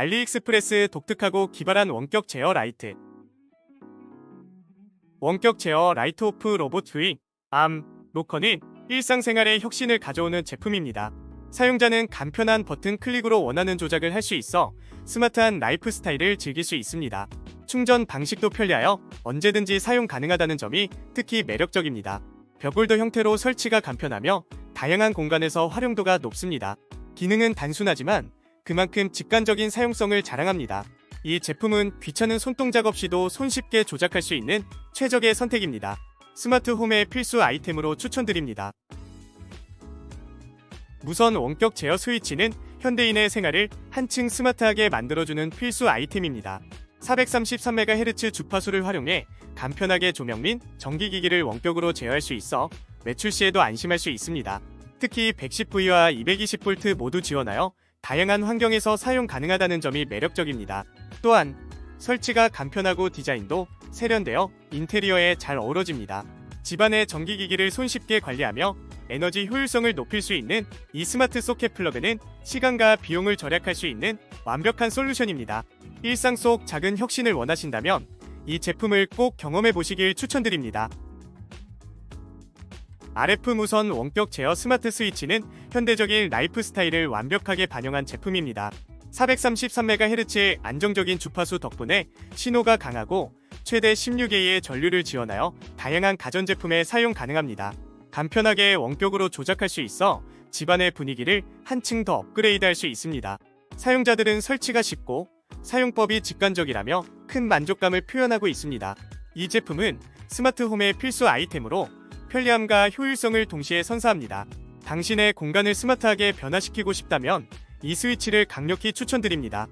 알리익스프레스 독특하고 기발한 원격 제어 라이트. 원격 제어 라이트 오프 로봇 휘, 암, 로커는 일상생활에 혁신을 가져오는 제품입니다. 사용자는 간편한 버튼 클릭으로 원하는 조작을 할 수 있어 스마트한 라이프 스타일을 즐길 수 있습니다. 충전 방식도 편리하여 언제든지 사용 가능하다는 점이 특히 매력적입니다. 벽홀더 형태로 설치가 간편하며 다양한 공간에서 활용도가 높습니다. 기능은 단순하지만 그만큼 직관적인 사용성을 자랑합니다. 이 제품은 귀찮은 손동작 없이도 손쉽게 조작할 수 있는 최적의 선택입니다. 스마트 홈의 필수 아이템으로 추천드립니다. 무선 원격 제어 스위치는 현대인의 생활을 한층 스마트하게 만들어주는 필수 아이템입니다. 433MHz 주파수를 활용해 간편하게 조명 및 전기기기를 원격으로 제어할 수 있어 외출 시에도 안심할 수 있습니다. 특히 110V와 220V 모두 지원하여 다양한 환경에서 사용 가능하다는 점이 매력적입니다. 또한 설치가 간편하고 디자인도 세련되어 인테리어에 잘 어우러집니다. 집안의 전기기기를 손쉽게 관리하며 에너지 효율성을 높일 수 있는 이 스마트 소켓 플러그는 시간과 비용을 절약할 수 있는 완벽한 솔루션입니다. 일상 속 작은 혁신을 원하신다면 이 제품을 꼭 경험해 보시길 추천드립니다. RF 무선 원격 제어 스마트 스위치는 현대적인 라이프 스타일을 완벽하게 반영한 제품입니다. 433MHz의 안정적인 주파수 덕분에 신호가 강하고 최대 16A의 전류를 지원하여 다양한 가전제품에 사용 가능합니다. 간편하게 원격으로 조작할 수 있어 집안의 분위기를 한층 더 업그레이드할 수 있습니다. 사용자들은 설치가 쉽고 사용법이 직관적이라며 큰 만족감을 표현하고 있습니다. 이 제품은 스마트홈의 필수 아이템으로 편리함과 효율성을 동시에 선사합니다. 당신의 공간을 스마트하게 변화시키고 싶다면 이 스위치를 강력히 추천드립니다.